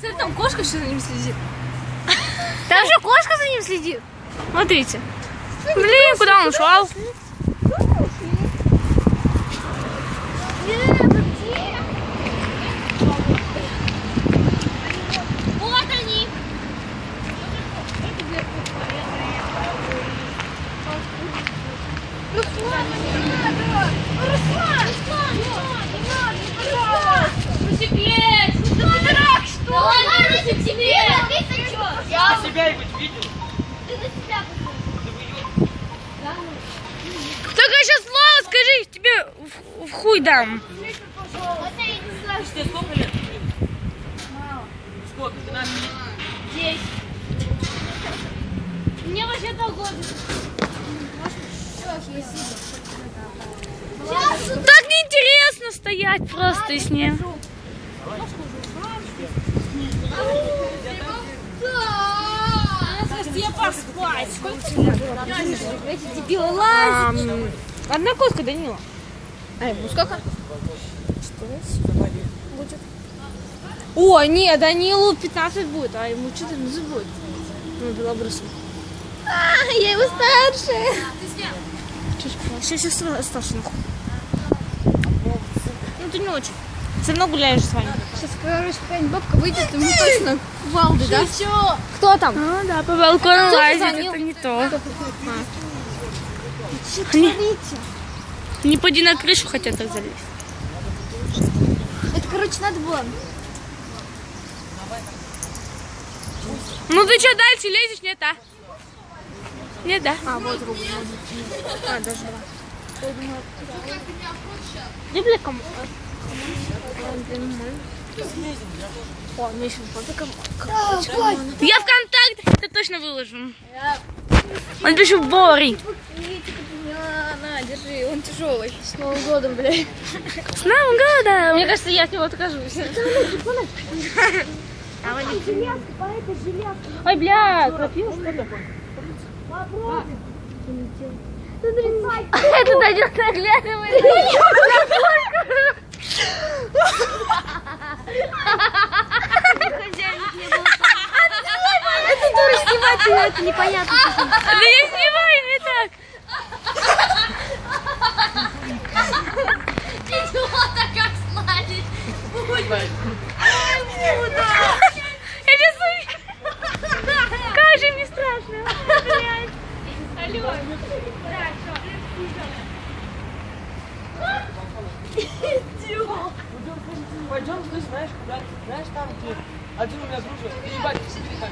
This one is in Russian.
Смотри, там кошка что за ним следит. Там же кошка за ним следит. Смотрите. Блин, куда он ушел? Вот они. Руслан, не надо! Руслан! Руслан, хуй дам. Тебе сколько лет? Сколько? 12 лет? Здесь. Мне вообще года. Так неинтересно стоять просто с ним. Где поспать? Эти дебилы лазят. Одна коска, Данила. А ему сколько? О, нет, Данилу 15 будет, а ему 14 будет. Ну, белобрысый. А, я его старше. Сейчас сестра старше нахуй. Ну, ты не очень. Все равно гуляешь с вами. Сейчас, короче, какая-нибудь бабка выйдет, и мы точно валды, да? Кто там? А, да, по балкону лазит, это не то. Не, не поди на крышу хотят так залезть. Это, короче, надо было. Ну ты что, дальше лезешь? Нет, а? Нет, да? А, вот руку. А, даже два. Не бля, кому? О, вот такая Я ВКонтакте это точно выложу. Он пишет Бори. На, держи, он тяжелый. С Новым годом, блядь. С Новым годом! Мне кажется, я от него откажусь. Ой, бля, ли? Это дойдет наглядывает. Это дура снимать, это непонятно. Да я снимаю не так. Я сейчас увижу. Как же мне страшно. Блядь. Алло. Пойдем, ты знаешь, куда? Знаешь, там, где один у меня дружит. Ебать, смотри, как